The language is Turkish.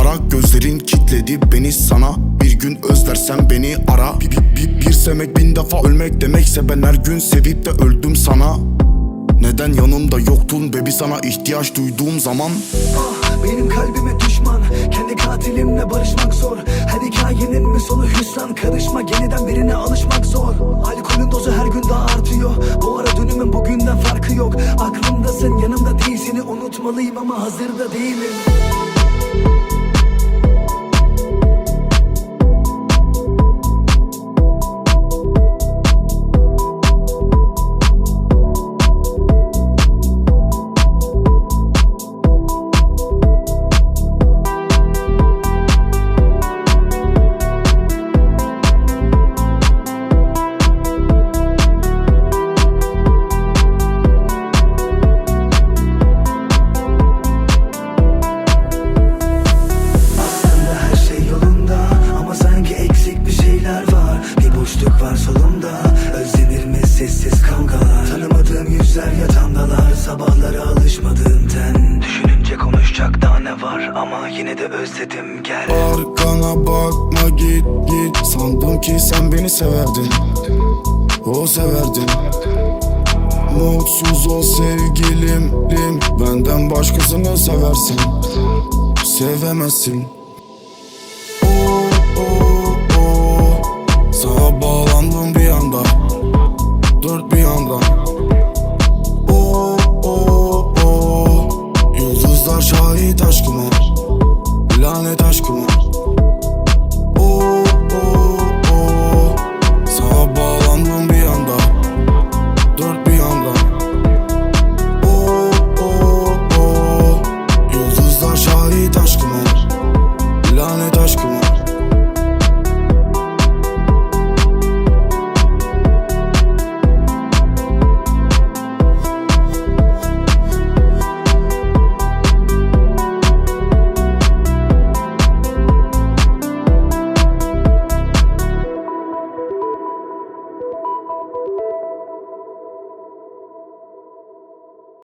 kara Gözlerin kitledi. Beni sana Bir gün özlersen beni ara. Bir, bir, bir, bir sevmek bin defa ölmek demekse Ben her gün sevip de öldüm sana. Neden yanımda yoktun bebi sana ihtiyaç duyduğum zaman? Ah, Benim kalbime düşman Kendi katilimle barışmak zor. Her hikayenin mi sonu hüsran? Karışma yeniden birine alışmak zor. Alkolün dozu her gün daha artıyor. Bu ara dönümün bugünden farkı yok. Aklımdasın Unutmalıyım ama hazırda değilim solumda Özlenir mi sessiz kavgalar? Tanımadığım yüzler yatağımdalar Sabahlara alışmadığım ten. Düşününce konuşacak daha ne var? Ama yine de özledim. Gel. Arkana bakma git git. Sandım ki sen beni severdin. O severdin. Mutsuz ol sevgilim. Lim. Benden başkasını seversin. Sevemezsin